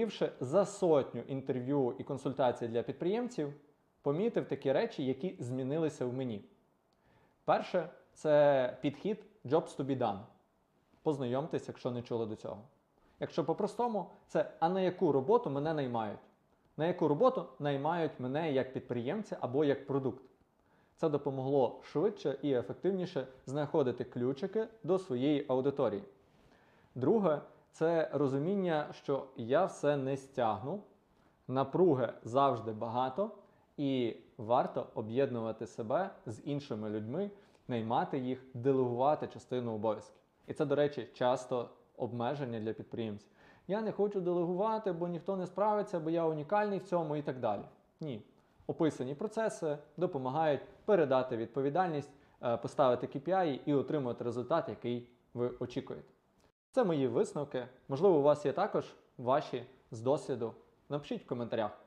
провівши за сотню інтерв'ю і консультацій для підприємців, помітив такі речі, які змінилися в мені. Перше це підхід Jobs to be done. Познайомтесь, якщо не чули до цього. Якщо по-простому, це а на яку роботу мене наймають? На яку роботу наймають мене як підприємця або як продукт? Це допомогло швидше і ефективніше знаходити ключики до своєї аудиторії. Друге, це розуміння, що я все не стягну, напруги завжди багато, і варто об'єднувати себе з іншими людьми, наймати їх, делегувати частину обов'язків. І це, до речі, часто обмеження для підприємців. Я не хочу делегувати, бо ніхто не справиться, бо я унікальний в цьому і так далі. Ні. Описані процеси допомагають передати відповідальність, е, поставити KPI і отримати результат, який ви очікуєте. Це мої висновки. Можливо, у вас є також ваші з досвіду. Напишіть в коментарях.